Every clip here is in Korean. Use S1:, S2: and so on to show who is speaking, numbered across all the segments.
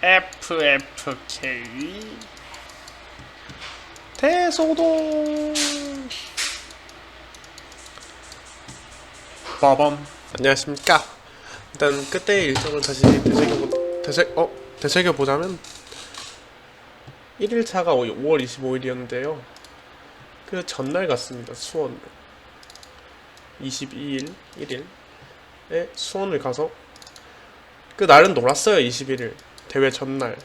S1: FFK 대소동. 빠밤. 안녕하십니까. 일단 그때의 일정을 다시 되새겨 되새 어? 되새겨 보자면 1일차가 5월 25일이었는데요. 그 전날 갔습니다 수원으로 22일 1일에 수원을 가서 그 날은 놀았어요 21일 대회 전날.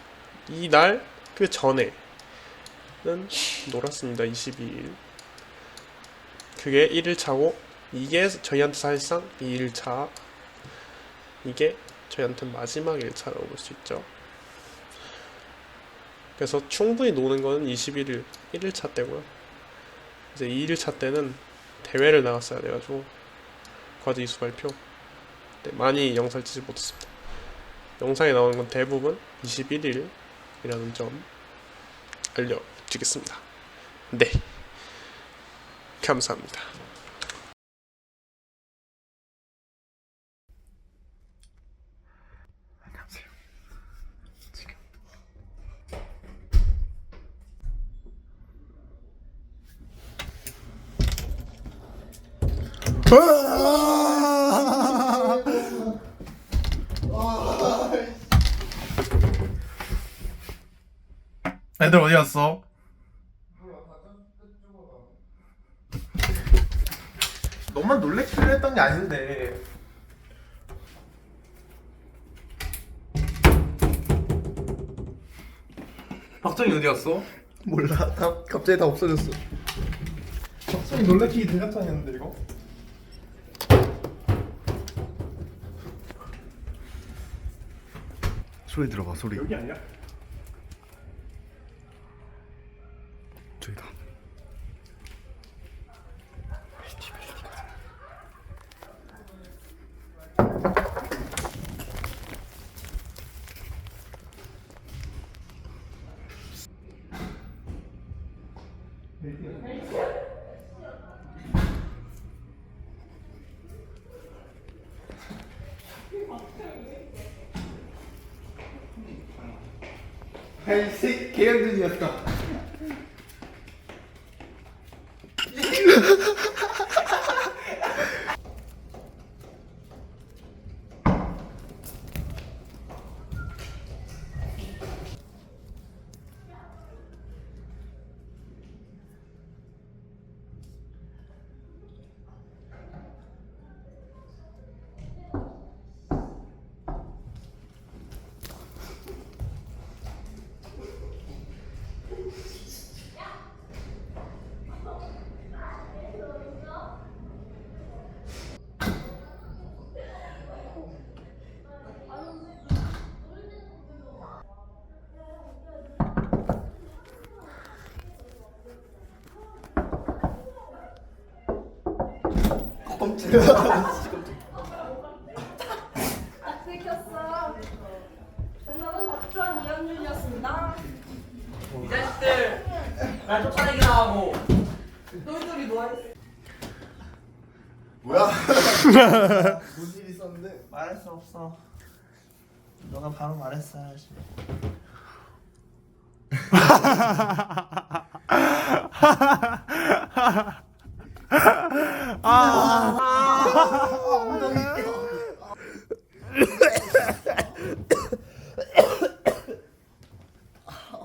S1: 이날 그 전에는 놀았습니다 22일. 그게 1일차고 이게 저희한테 사실상 2일차. 이게 저희한테 마지막 1차라고 볼 수 있죠. 그래서 충분히 노는 거는 21일 1일차 때고요. 이제 2일차 때는 대회를 나갔어야 돼가지고 과제 이수 발표. 네, 많이 영상을 찍지 못했습니다 영상에 나오는 건 대부분 21일이라는 점 알려드리겠습니다. 네. 감사합니다.
S2: 애들 어디 갔어? 너만 놀래키려 했던 게 아닌데 박정희 어디 갔어?
S3: 몰라 다 갑자기 다 없어졌어
S2: 박정희 놀래키기 대작전이었는데 이거?
S3: 소리 들어봐 소리
S2: 여기 아니야? 아이씨 개
S4: 너희들이 뭐하랬어?
S3: 뭐야? 뭔일 있었는데
S5: 말할 수 없어 너가 바로 말했어야지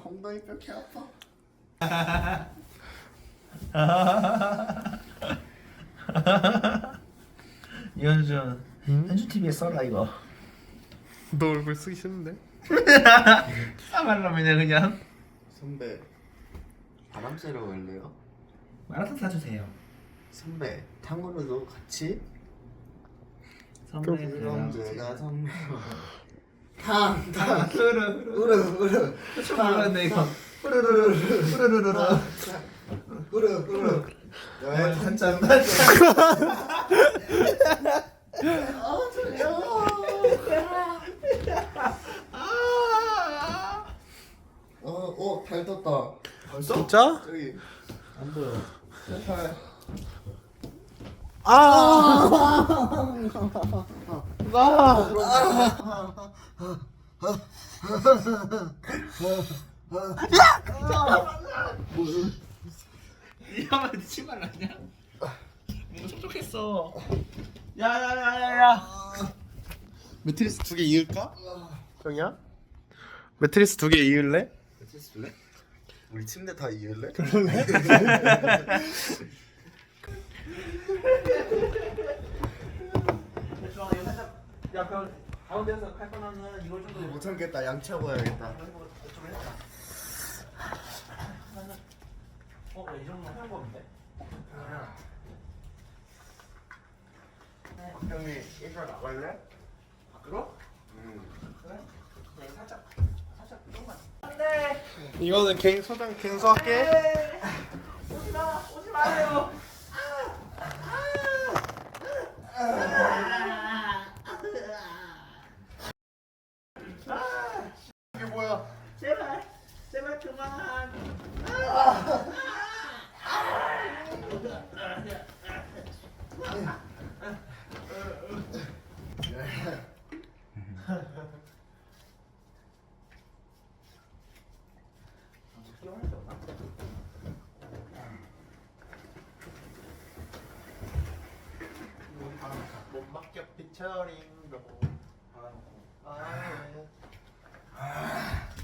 S3: 엉덩이 뼈게 아파
S5: 이현준 현준 TV에 써라 이거
S1: 너 얼굴 쓰기 싫은데?
S5: 사말라면요 그냥
S3: 선배 바람 쐬러 갈래요?
S5: 마라탕 사주세요
S3: 선배 탕후루도 같이?
S5: 선배
S3: 그럼 제가 선배 탕탕 으르 으르
S5: 모르겠네 이거
S3: 으르르르 으르르르 으르 으르 여행
S5: 한참
S3: 아 졸려 어어 달 떴다 벌써?
S1: 진짜?
S3: 저기
S5: 안 보여
S3: 달
S1: 아!
S5: 이러면 네 신발 아니야? 뭔가 촉촉했어. 야야야야야.
S3: 매트리스 두 개 이을까?
S1: 형이야? 매트리스 두 개 이을래?
S3: 매트리스 줄래? 우리 침대 다 이을래?
S5: 좋아 이거 살짝 야 그럼 가운데서 칼 거나는 이걸 정도
S3: 못 참겠다 양치하고 와야겠다
S5: 좀 했다. 어, 이 정도 하는 건데?
S3: 형이 일주일 나갈래?
S5: 밖으로? 그래? 네, 살짝, 살짝 조금만.
S1: 이거는 개인 소장 갱소할게.
S5: 오지 마, 오지 마세요.
S3: 이게 뭐야
S5: 제발, 제발 그만.
S3: 못 맡겨 피처링도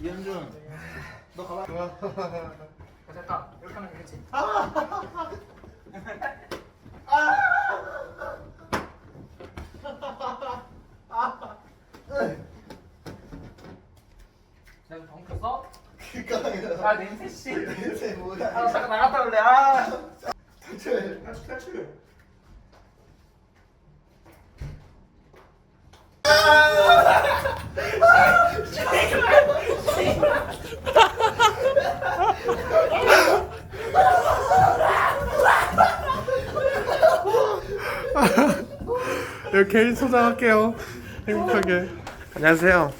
S5: 이현준, 너 가봐. 됐다. 이렇게 하면 되겠지. 내가 방 켰어?
S3: 그니까
S5: 아 냄새 씨.
S3: 냄새 뭐야
S5: 아 잠깐 나갔다 올래. 아.
S3: 탈출
S5: 탈출 탈출.
S1: 여기 개인 소장할게요. 행복하게. 안녕하세요.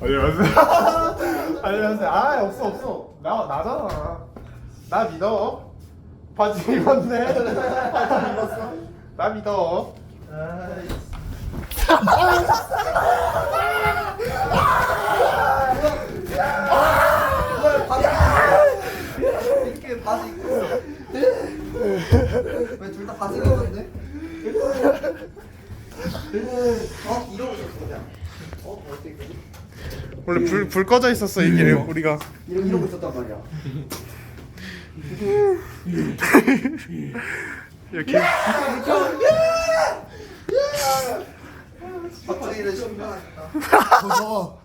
S1: 안녕하세요. 안녕하세요. 아 없어 없어. 나 나잖아. 나 믿어. 바지 입었네. 바지 입었어. 나 믿어.
S3: 이렇게 바지 입고 왜 둘 다 바지 입었는데? 어? 이러고 있었어 그냥 어? 어떻게
S1: 원래 불, 불 꺼져 있었어 이게 우리가.
S3: 이러, 이러고 있었단 말이야
S1: 이렇게
S3: 박정희는 신발 벗어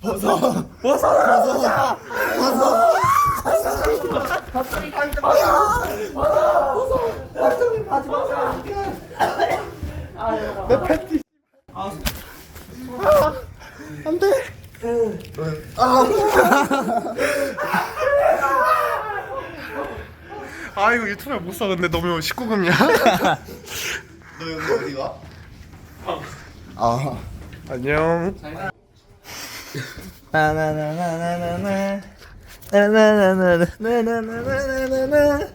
S3: 벗어 벗어 벗어 벗어 박정희 바지 벗어 벗어 박정희 바지 벗어
S1: 아유 내 팬. 이거 유튜브에 못 써 근데 너무 19금이야.
S3: 너 여기 어디 가? 아
S1: 안녕.
S5: 나나나나나나 나 나나나나나나나나나나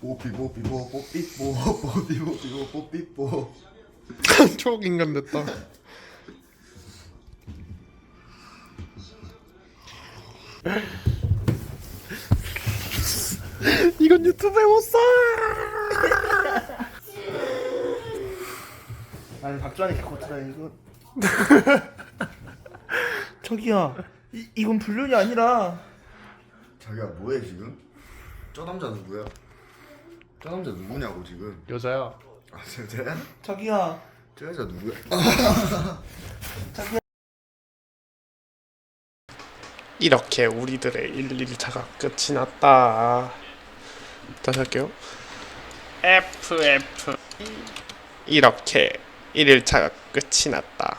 S3: 뽀삐 뽀삐 뽀 뽀삐 뽀 뽀삐 뽀삐 뽀 뽀삐 뽀
S1: 초인간 됐다. 이건 유튜브에 못 써.
S5: 아니 박주환이 이렇게 고치다 이거 저기요 이, 이건 불륜이 아니라
S3: 자기야 뭐해 지금? 저 남자 누구야? 저 남자 누구냐고 지금
S1: 여자야.
S3: 아 진짜야?
S5: 자기야
S3: 저 여자 누구야?
S1: 이렇게 우리들의 1일차가 끝이 났다. 다시 할게요. FF 이렇게 1일차가 끝이 났다.